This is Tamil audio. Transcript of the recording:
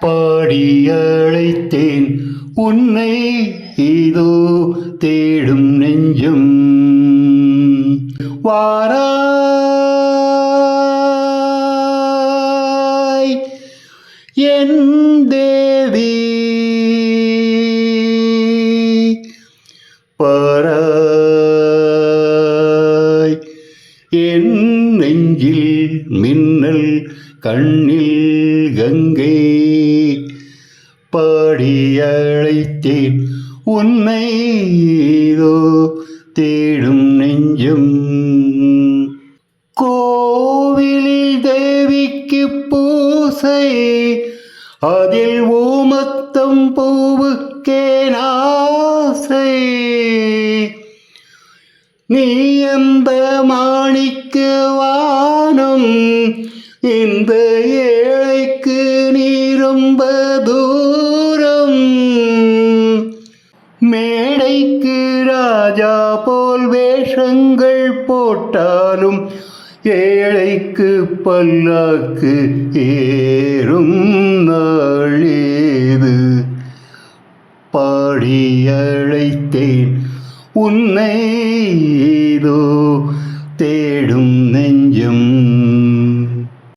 பாடி அழைத்தேன் உன்னை இதோ தேடும் நெஞ்சம். வாராய் என் என் நெஞ்சில் மின்னல் கண்ணில் கங்கை. பாடி அழைத்தேன் உன்னை இதோ தேடும் நெஞ்சம். கோவிலில் தேவிக்கு பூசை அதில் ஓமத்தம் பூவுக்கேனா நீ எந்த மாணிக்கு வானும் இந்த ஏழைக்கு நீ ரொம்ப தூரம். மேடைக்கு ராஜா போல் வேஷங்கள் போட்டாலும் ஏழைக்கு பல்லாக்கு ஏறும் நாளேது பாடி அழைத்தேன் உன்னை ஏதோ தேடும்